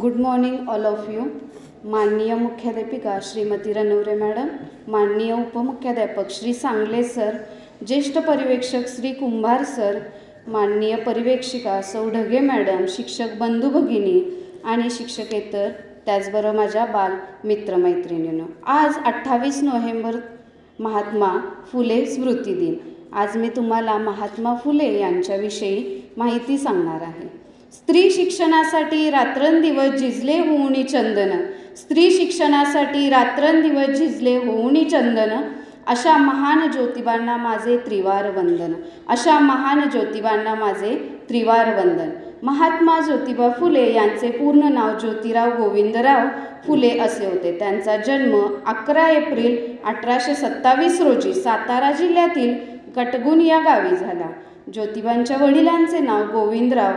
Good morning all of you माननीय मुख्याध्यापिका Shrimati रनवरे madam माननीय उपमुख्याध्यापक श्री सांगले सर ज्येष्ठ पर्यवेक्षक श्री कुंभार सर माननीय पर्यवेक्षिका सौ ढगे मॅडम शिक्षक बंधू भगिनी आणि शिक्षकेतर त्याचबरोबर माझ्या बाल मित्रमैत्रिणींनो. आज अठ्ठावीस नोव्हेंबर महात्मा फुले स्मृती दिन. आज मी तुम्हाला महात्मा फुले यांच्याविषयी माहिती सांगणार आहे. स्त्री शिक्षणासाठी रात्रंदिवस झिजले होऊनी चंदन. स्त्री शिक्षणासाठी रात्रंदिवस झिजले होऊनी चंदन. अशा महान ज्योतिबांना माझे त्रिवार वंदन. अशा महान ज्योतिबांना माझे त्रिवार वंदन. महात्मा ज्योतिबा फुले यांचे पूर्ण नाव ज्योतिराव गोविंदराव फुले असे होते. त्यांचा जन्म अकरा एप्रिल अठराशे सत्तावीस रोजी सातारा जिल्ह्यातील कटगुन या गावी झाला. ज्योतिबांच्या वडिलांचे नाव गोविंदराव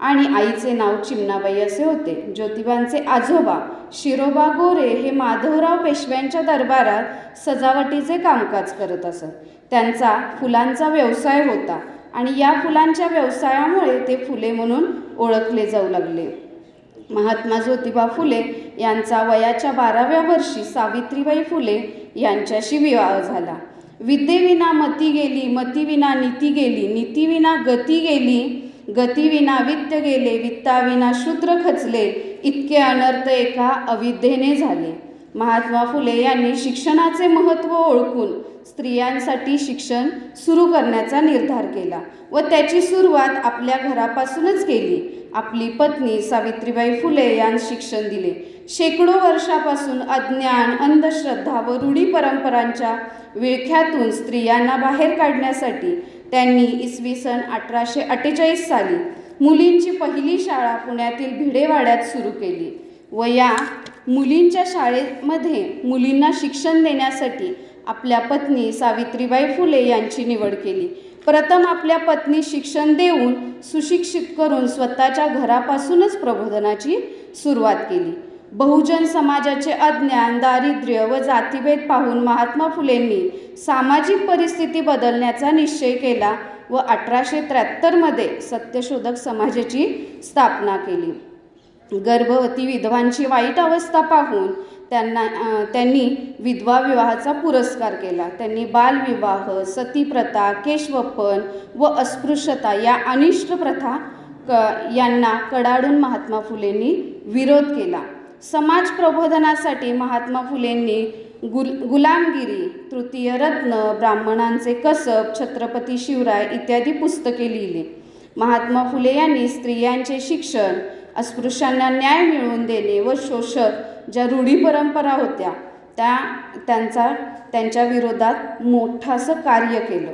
आणि आईचे नाव चिमणाबाई असे होते. ज्योतिबांचे आजोबा शिरोबा गोरे हे माधवराव पेशव्यांच्या दरबारात सजावटीचे कामकाज करत असत. त्यांचा फुलांचा व्यवसाय होता आणि या फुलांच्या व्यवसायामुळे ते फुले म्हणून ओळखले जाऊ लागले. महात्मा ज्योतिबा फुले यांचा वयाच्या बाराव्या वर्षी सावित्रीबाई फुले यांच्याशी विवाह झाला. विद्येविना मती गेली मतीविना नीती गेली नीतीविना गती गेली गतीविना वित्त गेले वित्ताविना शूद्र खचले इतके अनर्थ एका अविद्येने झाले. महात्मा फुले यांनी शिक्षणाचे महत्त्व ओळखून स्त्रियांसाठी शिक्षण सुरू करण्याचा निर्धार केला व त्याची सुरुवात आपल्या घरापासूनच केली. आपली पत्नी सावित्रीबाई फुले यांस शिक्षण दिले. शेकडो वर्षापासून अज्ञान अंधश्रद्धा व रूढी परंपरांच्या विळख्यातून स्त्रियांना बाहेर काढण्यासाठी त्यांनी इसवी सन अठराशे अठ्ठेचाळीस साली मुलींची पहिली शाळा पुण्यातील भिडेवाड्यात सुरू केली व या मुलींच्या शाळेमध्ये मुलींना शिक्षण देण्यासाठी आपल्या पत्नी सावित्रीबाई फुले यांची निवड केली. प्रथम आपल्या पत्नी शिक्षण देऊन सुशिक्षित करून स्वतःच्या घरापासूनच प्रबोधनाची सुरुवात केली. बहुजन समाजाचे अज्ञान दारिद्र्य व जातीभेद पाहून महात्मा फुलेंनी सामाजिक परिस्थिती बदलण्याचा निश्चय केला व अठराशे त्र्याहत्तरमध्ये सत्यशोधक समाजाची स्थापना केली. गर्भवती विधवांची वाईट अवस्था पाहून त्यांना त्यांनी विधवा विवाहाचा पुरस्कार केला. त्यांनी बालविवाह सतीप्रथा केशवपन व अस्पृश्यता या अनिष्ट प्रथा क यांना कडाडून महात्मा फुलेंनी विरोध केला. समाज प्रबोधनासाठी महात्मा फुलेंनी गुल गुलामगिरी तृतीय रत्न ब्राह्मणांचे कसब छत्रपती शिवराय इत्यादी पुस्तके लिहिली. महात्मा फुले यांनी स्त्रियांचे शिक्षण अस्पृश्यांना न्याय मिळवून देणे व शोषक ज्या रूढी परंपरा होत्या त्या त्यांचा त्यांच्या विरोधात मोठासं कार्य केलं.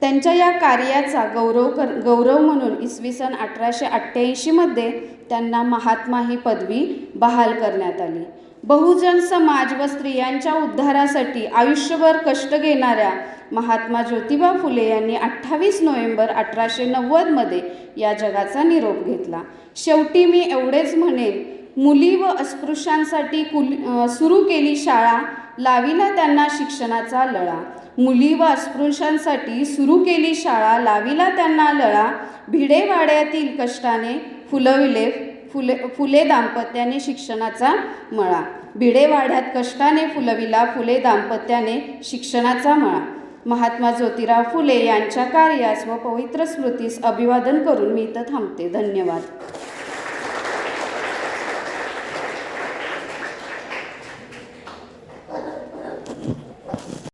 त्यांच्या या कार्याचा गौरव कर गौरव म्हणून इसवी सन अठराशे अठ्ठ्याऐंशीमध्ये त्यांना महात्मा ही पदवी बहाल करण्यात आली. बहुजन समाज व स्त्रियांच्या उद्धारासाठी आयुष्यभर कष्ट घेणाऱ्या महात्मा ज्योतिबा फुले यांनी अठ्ठावीस नोव्हेंबर अठराशे नव्वदमध्ये या जगाचा निरोप घेतला. शेवटी मी एवढेच म्हणेन मुली व अस्पृश्यांसाठी कुल सुरू केली शाळा लाविला त्यांना शिक्षणाचा लळा. मुली व अस्पृश्यांसाठी सुरू केली शाळा. लाविला त्यांना लळा. भिडेवाड्यातील कष्टाने फुलविले फुले फुले दाम्पत्याने शिक्षणाचा मळा. भिडेवाड्यात कष्टाने फुलविला फुले दाम्पत्याने शिक्षणाचा मळा. महात्मा ज्योतिराव फुले यांच्या कार्यास व पवित्र स्मृतीस अभिवादन करून मी इथं थांबते. धन्यवाद.